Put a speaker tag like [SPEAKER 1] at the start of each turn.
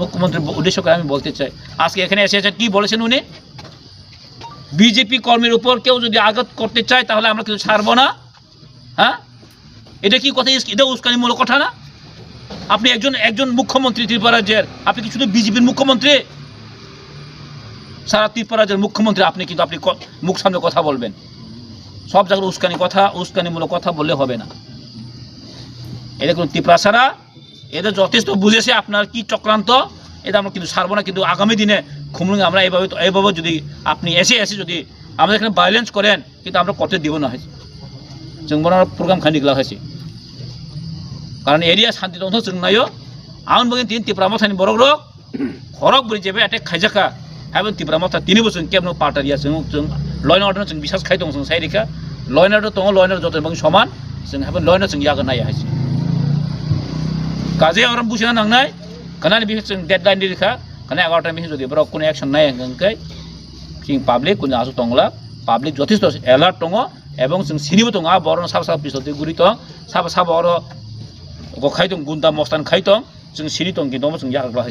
[SPEAKER 1] মুখ্যমন্ত্রীর উদ্দেশ্য করে আমি বলতে চাই। আজকে এখানে এসেছেন কি বলেছেন উনি? বিজেপি কর্মীর উপর কেউ যদি আঘাত করতে চায়, তাহলে আমরা কিছু ছাড়বো না। হ্যাঁ? এটা কি কথা? এটা উস্কানিমূলক কথা না? আপনি একজন একজন মুখ্যমন্ত্রী ত্রিপুরা রাজ্যের আপনি কি শুধু বিজেপির মুখ্যমন্ত্রী? সারা ত্রিপুরা রাজ্যের মুখ্যমন্ত্রী, আপনি কিন্তু আপনি মুখ সামনে কথা বলবেন। সব জায়গায় উস্কানি কথা, উস্কানিমূলক কথা বললে হবে না। এটা কোনো ত্রিপুরা ছাড়া এদের যথেষ্ট বুঝেছে আপনার কি চক্রান্ত এটা আমরা কিন্তু ছাড়বো না কিন্তু আগামী দিনে খুমলুং আমরা এইভাবে এইভাবে যদি আপনি এসে এসে যদি আমাদের এখানে ভায়োলেন্স করেন কিন্তু আমরা করতে দিব না হয়েছে जों बनार प्रग्राम खान्दिग्ला हयसि कारण एरिया शान्ति दंथ जों नायो आउन बगेन तीन तिप्रामा थानि बरक रक खरक बुरि जेबे अटेक खाइजाखा हाबेन तिप्रामा था तिनिबो जों केबनो पार्टारिया जों जों लयन अर्डार जों बिसास खाइ दं जों साइरिखा लयन अर्डार दङ लयन अर्डार जतन बगेन समान जों हाबेन लयन जों यागोन नाया हयसि কাজে আমরা বুঝে নাংনাই কানানি বিহি ডেডলাইন দিখা কানে এগারোটা মিহি যদি বড় কোনো অ্যাকশন নাই হংকাই সিং পাবলিক কোনো আসু টংলা। পাবলিক যথেষ্ট অ্যালার্ট টঙ এবং সিং সিনিব টং আ বড় সাব সাব পিছত গুড়ি টং। সাব সাব অর গখাই টং গুন্দা মস্তান খাই টং সিং সিনি টং কিন্তু সিং ইয়াগ্লা